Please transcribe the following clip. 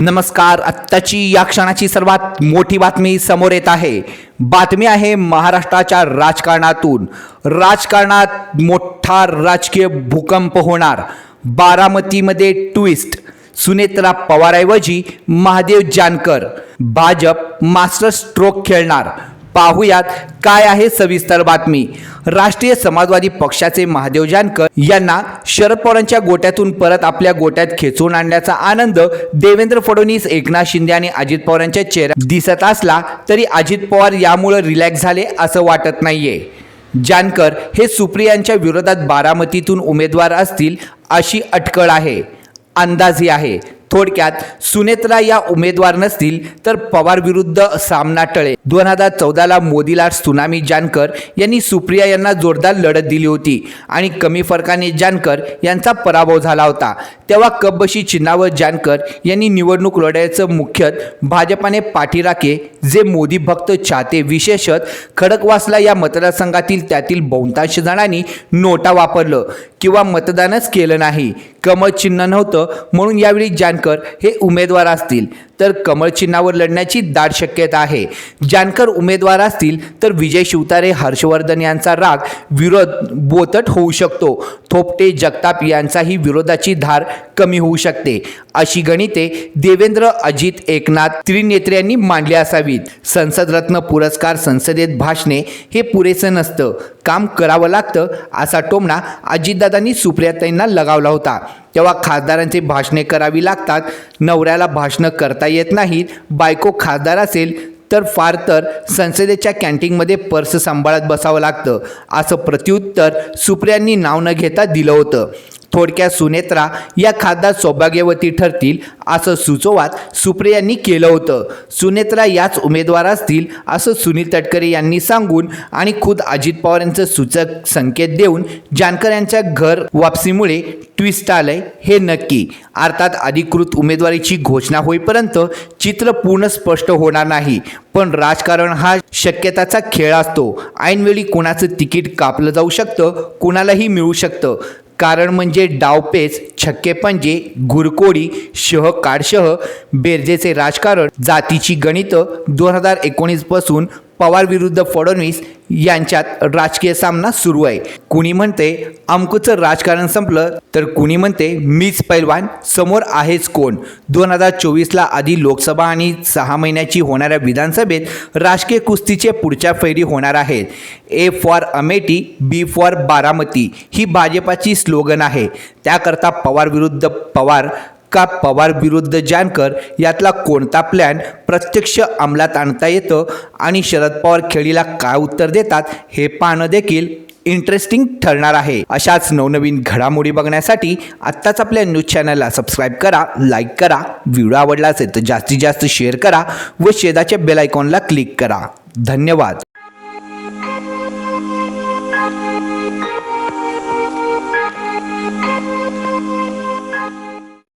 नमस्कार आत्ताची या क्षणाची सर्वात मोठी बातमी समोर येत आहे. बातमी आहे महाराष्ट्राच्या राजकारणातून. राजकारणात मोठा राजकीय भूकंप होणार. बारामतीमध्ये ट्विस्ट सुनेत्रा पवारऐवजी महादेव जानकर. भाजप मास्टर स्ट्रोक खेळणार. पाहुयात काय आहे सविस्तर बातमी. राष्ट्रीय समाजवादी पक्षाचे महादेव जानकर यांना शरद पवारांच्या गोट्यातून परत आपल्या गोट्यात खेचून आणण्याचा आनंद देवेंद्र फडणवीस एकनाथ शिंदे आणि अजित पवारांच्या चेहऱ्यात दिसत असला तरी अजित पवार यामुळे रिलॅक्स झाले असं वाटत नाहीये. जानकर हे सुप्रियांच्या विरोधात बारामतीतून उमेदवार असतील अशी अटकळ आहे. अंदाजही आहे थोडक्यात सुनेत्रा या उमेदवार नसतील तर पवार विरुद्ध सामना टळे. दोन हजार चौदाला मोदीला सुनामी जानकर यांनी सुप्रिया यांना जोरदार लढत दिली होती आणि कमी फरकाने जानकर यांचा पराभव झाला होता. तेव्हा कपबशी चिन्हावर जानकर यांनी निवडणूक लढायचं मुख्यत भाजपाने पाठीराखे जे मोदी भक्त चाहते. विशेषत खडकवासला या मतदारसंघातील त्यातील बहुतांश जणांनी नोटा वापरलं. किंवा मतदानच केलं नाही. कमळ चिन्ह नव्हतं म्हणून यावेळी जानकर हे उमेदवार असतील. तर कमळ चिन्हावर लढण्याची दाट शक्यता आहे. जानकर उमेदवार असतील तर विजय शिवतारे हर्षवर्धन यांचा राग विरोध बोतट होऊ शकतो. थोपटे जगताप यांचाही विरोधाची धार कमी होऊ शकते. अशी गणिते देवेंद्र अजित एकनाथ त्रिनेत्रे यांनी मांडली असावीत. संसदरत्न पुरस्कार संसदेत भाषणे हे पुरेसं नसतं. काम करावं लागतं असा टोमणा अजितदादांनी सुप्रियाताईंना लगावला होता. तेव्हा खासदारांची भाषणे करावी लागतात. नवऱ्याला भाषणं करता येत नाहीत. बायको खासदार असेल तर फार तर संसदेच्या कॅन्टीनमध्ये पर्स सांभाळत बसावं लागतं. असं प्रत्युत्तर सुप्रियांनी नाव न घेता दिलं होतं. थोडक्यात सुनेत्रा या खासदार सौभाग्यवती ठरतील असं सुचोवात सुप्रियांनी केलं होतं. सुनेत्रा याच उमेदवार असतील असं सुनील तटकरे यांनी सांगून आणि खुद अजित पवार यांचं सूचक संकेत देऊन जानकर यांच्या घर वापसीमुळे ट्विस्ट आलंय हे नक्की. अर्थात अधिकृत उमेदवारीची घोषणा होईपर्यंत चित्र पूर्ण स्पष्ट होणार नाही. पण राजकारण हा शक्यताचा खेळ असतो. ऐनवेळी कोणाचं तिकीट कापलं जाऊ शकतं कुणालाही मिळू शकतं. कारण म्हणजे डावपेच छक्केपंजे घुरकोडी शह काडशह बेरजेचे राजकारण जातीची गणितं दोन हजार एकोणीसपासून पवार विरुद्ध फडणवीस यांच्यात राजकीय सामना सुरू आहे. कुणी म्हणते अमकुचं राजकारण संपलं तर कुणी म्हणते मीच पैलवान समोर आहेच कोण. दोन हजार चोवीसला आधी लोकसभा आणि सहा महिन्याची होणाऱ्या विधानसभेत राजकीय कुस्तीचे पुढच्या फैरी होणार आहेत. A for Amethi B for Baramati ही भाजपाची स्लोगन आहे. त्याकरता पवार विरुद्ध पवार का पवार विरुद्ध जानकर यातला कोणता प्लॅन प्रत्यक्ष अंमलात आणता येतं आणि शरद पवार खेळीला काय उत्तर देतात हे पाहणं देखील इंटरेस्टिंग ठरणार आहे. अशाच नवनवीन घडामोडी बघण्यासाठी आत्ताच आपल्या न्यूज चॅनलला सबस्क्राईब करा लाईक करा व्हिडिओ आवडला असेल तर जास्तीत जास्त शेअर करा व शेजाच्या बेल आयकॉनला क्लिक करा. धन्यवाद.